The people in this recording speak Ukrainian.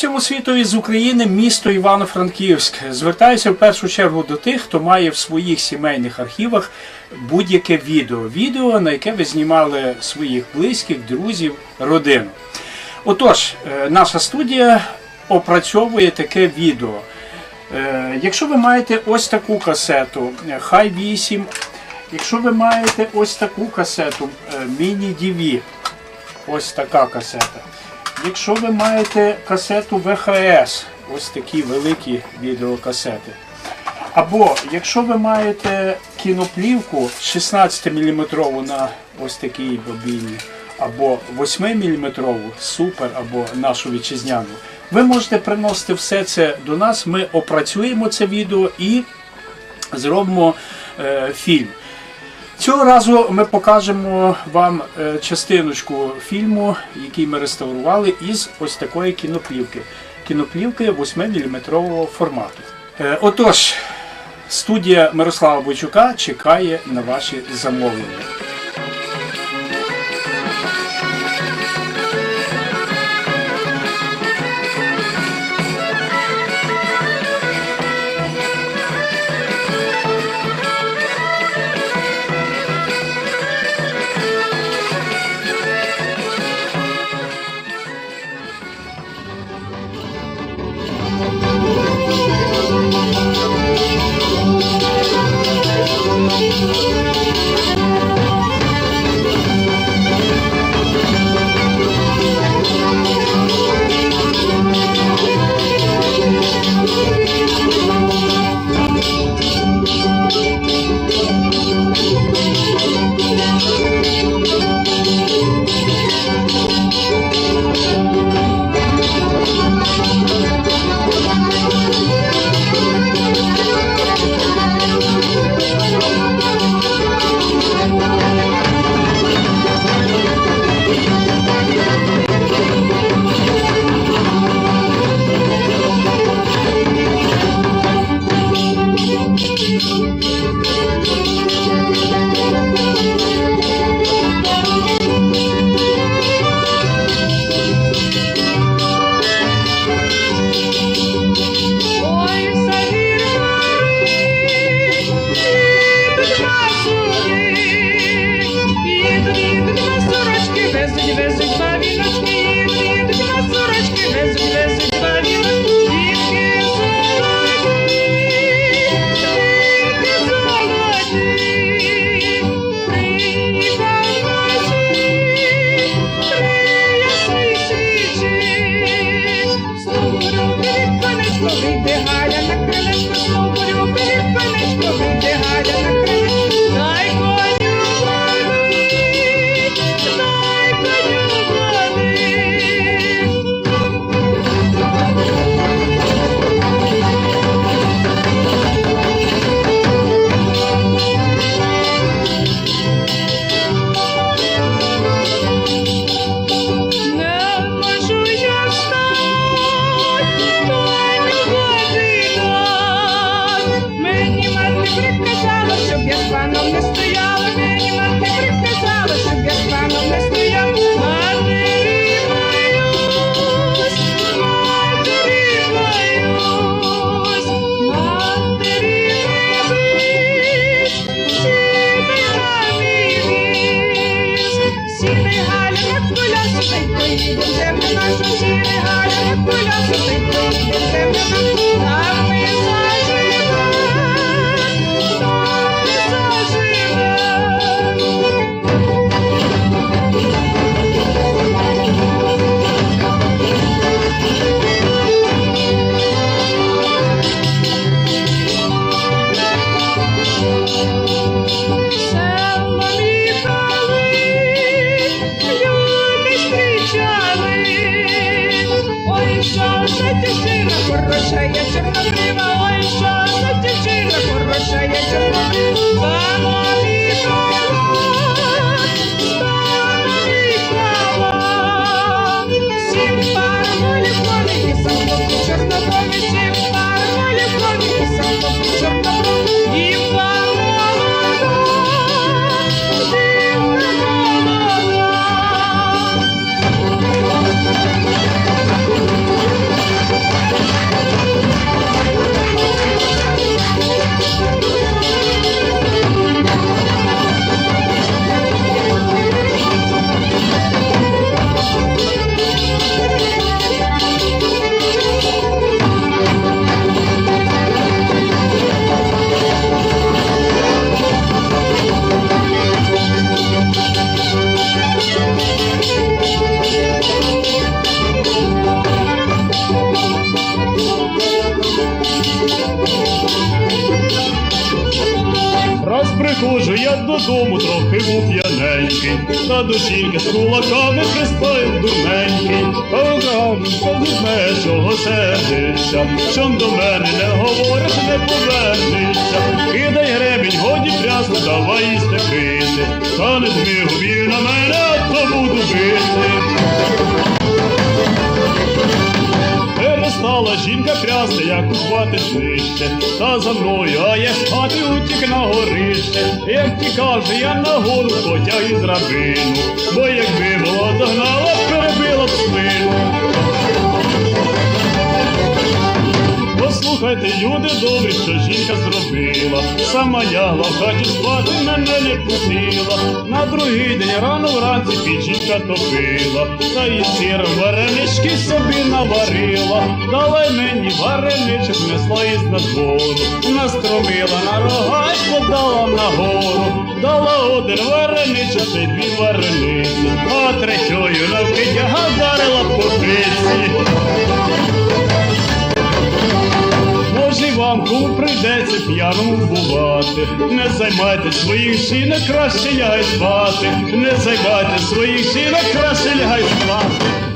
всьому світові з України місто Івано-Франківськ. Звертаюся в першу чергу до тих, хто має в своїх сімейних архівах будь-яке відео. Відео, на яке ви знімали своїх близьких, друзів, родину. Отож, е, наша студія опрацьовує таке відео. Е, Якщо ви маєте ось таку касету, е, хай 8, якщо ви маєте ось таку касету, міні-DV, ось така касета. Якщо ви маєте касету ВХС, ось такі великі відеокасети. Або якщо ви маєте кіноплівку 16-мм на ось такій бобіні, або 8-мм супер, або нашу вітчизняну, ви можете приносити все це до нас. Ми опрацюємо це відео і зробимо е, фільм. Цього разу ми покажемо вам е, частиночку фільму, який ми реставрували із ось такої кіноплівки. Кіноплівки 8-мм формату. Е, Отож, студія Мирослава Бойчука чекає на ваші замовлення. universo, universo, кулясу, та Приходжу я додому, трохи був п'яненький, та до з кулаками пристояв дурненький. Скажи мене, чого сердишся, чом до мене не говориш, не повернешся. Кидай гребінь, годі трясти, давай їсти пити. Та не дми губів на мене, а то буду Перестала жінка трясти, як ухвати нижче, та за мною, а я з хати утік на горище. Як тікав же я на гору, потяг із рабину, бо якби було догнала, перебила б спину. Послухайте, люди добрі, що жінка зробила. Сама лягла в хаті спати, мене не пустила. На другий день рано вранці під топила. Та й сіром варенички собі наварила. Давай мені вареничок несла із надвору. Настромила на рогать, подала нагору. Дала один вареничок, ще дві варениці. А третьою навкидя гадарила по пиці. Прийдеться п'яному бувати. Не займайте своїх жінок, краще лягай спати. Не займайте своїх жінок, краще лягай спати.